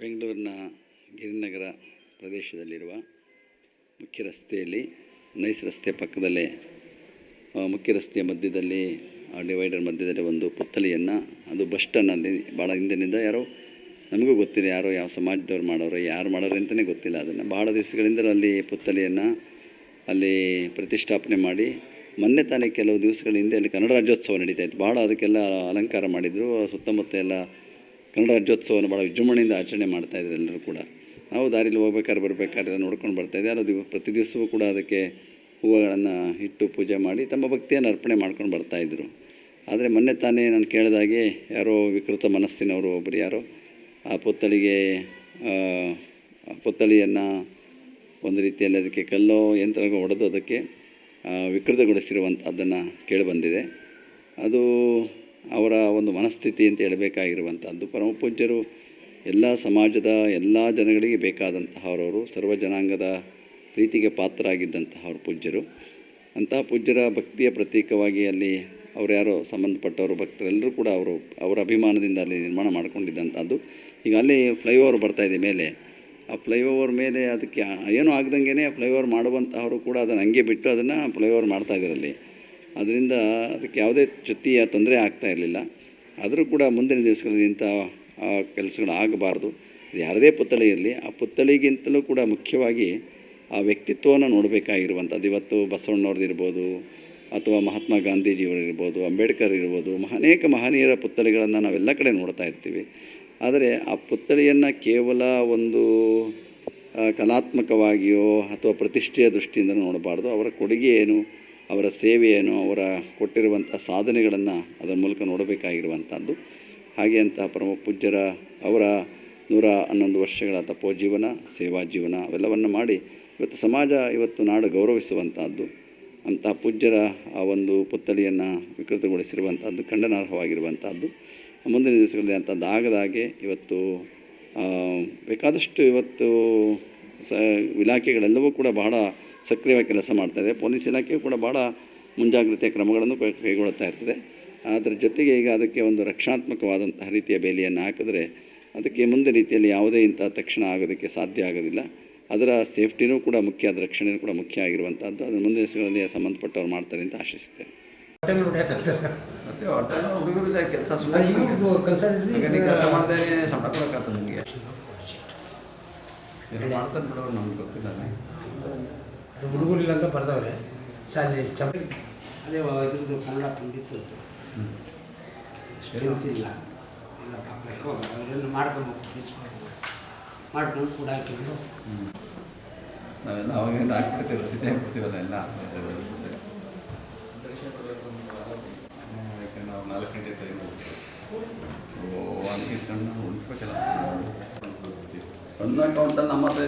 ಬೆಂಗಳೂರಿನ ಗಿರಿನಗರ ಪ್ರದೇಶದಲ್ಲಿರುವ ಮುಖ್ಯ ರಸ್ತೆಯಲ್ಲಿ, ನೈಸ್ ರಸ್ತೆ ಪಕ್ಕದಲ್ಲೇ ಮುಖ್ಯ ರಸ್ತೆಯ ಮಧ್ಯದಲ್ಲಿ ಡಿವೈಡರ್ ಮಧ್ಯದಲ್ಲಿ ಒಂದು ಪುತ್ತಲಿಯನ್ನು ಅದು ಬಸ್ ಸ್ಟ್ಯಾಂಡಲ್ಲಿ ಭಾಳ ಹಿಂದಿನಿಂದ ಯಾರೋ, ನಮಗೂ ಗೊತ್ತಿಲ್ಲ ಯಾರೋ ಯಾವ ಸಮಾಜದವ್ರು ಮಾಡೋರು, ಯಾರು ಮಾಡೋರು ಅಂತಲೇ ಗೊತ್ತಿಲ್ಲ. ಅದನ್ನು ಭಾಳ ದಿವಸಗಳಿಂದಲೂ ಅಲ್ಲಿ ಪುತ್ತಲಿಯನ್ನು ಅಲ್ಲಿ ಪ್ರತಿಷ್ಠಾಪನೆ ಮಾಡಿ, ಮೊನ್ನೆ ತಾನೇ ಕೆಲವು ದಿವಸಗಳ ಹಿಂದೆ ಅಲ್ಲಿ ಕನ್ನಡ ರಾಜ್ಯೋತ್ಸವ ನಡೀತಾ ಇತ್ತು. ಭಾಳ ಅದಕ್ಕೆಲ್ಲ ಅಲಂಕಾರ ಮಾಡಿದರು, ಸುತ್ತಮುತ್ತ ಎಲ್ಲ ಕನ್ನಡ ರಾಜ್ಯೋತ್ಸವವನ್ನು ಭಾಳ ವಿಜೃಂಭಣೆಯಿಂದ ಆಚರಣೆ ಮಾಡ್ತಾಯಿದ್ರು ಎಲ್ಲರೂ ಕೂಡ. ನಾವು ದಾರಿಲಿ ಹೋಗ್ಬೇಕಾದ್ರೆ ಬರಬೇಕಾದ್ರೆ ನೋಡ್ಕೊಂಡು ಬರ್ತಾಯಿದ್ದೆ ದಿವ, ಪ್ರತಿ ದಿವಸವೂ ಕೂಡ ಅದಕ್ಕೆ ಹೂವುಗಳನ್ನು ಇಟ್ಟು ಪೂಜೆ ಮಾಡಿ ತಮ್ಮ ಭಕ್ತಿಯನ್ನು ಅರ್ಪಣೆ ಮಾಡ್ಕೊಂಡು ಬರ್ತಾಯಿದ್ರು ಆದರೆ ಮೊನ್ನೆ ತಾನೇ ನಾನು ಕೇಳಿದಾಗೆ ಯಾರೋ ವಿಕೃತ ಮನಸ್ಸಿನವರು ಒಬ್ಬರು ಯಾರೋ, ಆ ಪುತ್ತಳಿಗೆ ಪುತ್ತಳಿಯನ್ನು ಒಂದು ರೀತಿಯಲ್ಲಿ ಅದಕ್ಕೆ ಕಲ್ಲೋ ಯಂತ್ರ ಹೊಡೆದು ಅದಕ್ಕೆ ವಿಕೃತಗೊಳಿಸಿರುವಂಥ ಅದನ್ನು ಕೇಳಿಬಂದಿದೆ ಅದು ಅವರ ಒಂದು ಮನಸ್ಥಿತಿ ಅಂತ ಹೇಳಬೇಕಾಗಿರುವಂಥದ್ದು. ಪರಮ ಪೂಜ್ಯರು ಎಲ್ಲ ಸಮಾಜದ ಎಲ್ಲ ಜನಗಳಿಗೆ ಬೇಕಾದಂತಹವರವರು, ಸರ್ವ ಜನಾಂಗದ ಪ್ರೀತಿಗೆ ಪಾತ್ರರಾಗಿದ್ದಂತಹವ್ರು ಪೂಜ್ಯರು. ಅಂತಹ ಪೂಜ್ಯರ ಭಕ್ತಿಯ ಪ್ರತೀಕವಾಗಿ ಅಲ್ಲಿ ಅವ್ರು ಯಾರೋ ಸಂಬಂಧಪಟ್ಟವರು ಭಕ್ತರೆಲ್ಲರೂ ಕೂಡ ಅವರು, ಅವರ ಅಭಿಮಾನದಿಂದ ಅಲ್ಲಿ ನಿರ್ಮಾಣ ಮಾಡಿಕೊಂಡಿದ್ದಂಥದ್ದು. ಈಗ ಅಲ್ಲಿ ಫ್ಲೈಓವರ್ ಬರ್ತಾಯಿದೆ ಮೇಲೆ. ಆ ಫ್ಲೈಓವರ್ ಮೇಲೆ ಅದಕ್ಕೆ ಏನೂ ಆಗ್ದಂಗೆ ಫ್ಲೈಓವರ್ ಮಾಡುವಂತಹವರು ಕೂಡ ಅದನ್ನು ಹಂಗೆ ಬಿಟ್ಟು ಅದನ್ನು ಫ್ಲೈಓವರ್ ಮಾಡ್ತಾಯಿದ್ರಲ್ಲಿ ಅದರಿಂದ ಅದಕ್ಕೆ ಯಾವುದೇ ಜೊತೆಯ ತೊಂದರೆ ಆಗ್ತಾ ಇರಲಿಲ್ಲ. ಆದರೂ ಕೂಡ ಮುಂದಿನ ದಿವಸಗಳಲ್ಲಿ ಇಂಥ ಕೆಲಸಗಳು ಆಗಬಾರ್ದು. ಯಾರದೇ ಪುತ್ಥಳಿ ಇರಲಿ, ಆ ಪುತ್ಥಳಿಗಿಂತಲೂ ಕೂಡ ಮುಖ್ಯವಾಗಿ ಆ ವ್ಯಕ್ತಿತ್ವವನ್ನು ನೋಡಬೇಕಾಗಿರುವಂಥದ್ದು. ಇವತ್ತು ಬಸವಣ್ಣವ್ರದ್ದು ಇರ್ಬೋದು, ಅಥವಾ ಮಹಾತ್ಮ ಗಾಂಧೀಜಿಯವರು ಇರ್ಬೋದು, ಅಂಬೇಡ್ಕರ್ ಇರ್ಬೋದು ಅನೇಕ ಮಹನೀಯರ ಪುತ್ಥಳಿಗಳನ್ನು ನಾವೆಲ್ಲ ಕಡೆ ನೋಡ್ತಾ ಇರ್ತೀವಿ. ಆದರೆ ಆ ಪುತ್ಥಳಿಯನ್ನು ಕೇವಲ ಒಂದು ಕಲಾತ್ಮಕವಾಗಿಯೋ ಅಥವಾ ಪ್ರತಿಷ್ಠೆಯ ದೃಷ್ಟಿಯಿಂದ ನೋಡಬಾರ್ದು. ಅವರ ಕೊಡುಗೆ ಏನು? ಅವರ ಸೇವೆಯನ್ನು, ಅವರ ಕೊಟ್ಟಿರುವಂಥ ಸಾಧನೆಗಳನ್ನು ಅದರ ಮೂಲಕ ನೋಡಬೇಕಾಗಿರುವಂಥದ್ದು ಹಾಗೆ ಅಂತಹ ಪರಮ ಪೂಜ್ಯರ, ಅವರ ನೂರ ಹನ್ನೊಂದು ವರ್ಷಗಳ ತಪೋಜೀವನ ಸೇವಾ ಜೀವನ ಅವೆಲ್ಲವನ್ನು ಮಾಡಿ ಇವತ್ತು ಸಮಾಜ ಇವತ್ತು ನಾಡು ಗೌರವಿಸುವಂಥದ್ದು ಅಂತಹ ಪೂಜ್ಯರ ಆ ಒಂದು ಪುತ್ಥಳಿಯನ್ನು ವಿಕೃತಗೊಳಿಸಿರುವಂಥದ್ದು ಖಂಡನಾರ್ಹವಾಗಿರುವಂಥದ್ದು ಮುಂದಿನ ದಿವಸಗಳಲ್ಲಿ ಅಂಥದ್ದು ಆಗದಾಗೆ ಇವತ್ತು ಬೇಕಾದಷ್ಟು ಇವತ್ತು ಸ, ಇಲಾಖೆಗಳೆಲ್ಲವೂ ಕೂಡ ಬಹಳ ಸಕ್ರಿಯವಾಗಿ ಕೆಲಸ ಮಾಡ್ತಾಯಿದೆ ಪೊಲೀಸ್ ಇಲಾಖೆಯು ಕೂಡ ಭಾಳ ಮುಂಜಾಗ್ರತೆಯ ಕ್ರಮಗಳನ್ನು ಕೈ ಕೈಗೊಳ್ಳುತ್ತಾ ಇರ್ತದೆ. ಅದರ ಜೊತೆಗೆ ಈಗ ಅದಕ್ಕೆ ಒಂದು ರಕ್ಷಣಾತ್ಮಕವಾದಂತಹ ರೀತಿಯ ಬೇಲಿಯನ್ನು ಹಾಕಿದ್ರೆ ಅದಕ್ಕೆ ಮುಂದೆ ರೀತಿಯಲ್ಲಿ ಯಾವುದೇ ಇಂಥ ತಕ್ಷಣ ಆಗೋದಕ್ಕೆ ಸಾಧ್ಯ ಆಗೋದಿಲ್ಲ. ಅದರ ಸೇಫ್ಟಿನೂ ಕೂಡ ಮುಖ್ಯ ಅದರ ರಕ್ಷಣೆಯೂ ಕೂಡ ಮುಖ್ಯ ಆಗಿರುವಂಥದ್ದು. ಅದನ್ನು ಮುಂದಿನ ದಿವಸಗಳಲ್ಲಿ ಸಂಬಂಧಪಟ್ಟವ್ರು ಮಾಡ್ತಾರೆ ಅಂತ ಆಶಿಸ್ತೇನೆ ಮಾಡ್ತಾರೆ ಬಿಡೋರು ನಮ್ಗೆ ಗೊತ್ತಿಲ್ಲ. ಅದು ಹುಡುಗರಿಲ್ಲ ಅಂತ ಬರ್ದವ್ರೆ. ಸಾಲಿ ಚಂಪ ಅದೇ ಇದ್ರದ್ದು ಕನ್ನಡ ಪಂಡಿತರದ್ದು ಗೊತ್ತಿಲ್ಲ ಇಲ್ಲ. ಪಾಪ ಅವರೆಲ್ಲ ಮಾಡ್ಕೊಬೇಕು ತಿಳ್ಸ್ಕೊಂಡು ಮಾಡ್ಕೊಂಡು ಕೂಡ ಹಾಕಿದ್ರು. ನಾವೆಲ್ಲ ಅವಾಗಿಂದ ಹಾಕ್ಬಿಡ್ತೀವಿ ಸಿದ್ಧ ಹಾಕ್ಬಿಡ್ತೀವಲ್ಲ ಎಲ್ಲ ನಾವು ನಾಲ್ಕು ಗಂಟೆ ಟೈಮ್ ಓ ಅಲ್ಲಿ ಇಟ್ಕೊಂಡು ಉಳಿಸ್ಬೇಕಲ್ಲ. ಒಂದು ಅಕೌಂಟಲ್ಲಿ ನಮ್ಮ ಹತ್ರ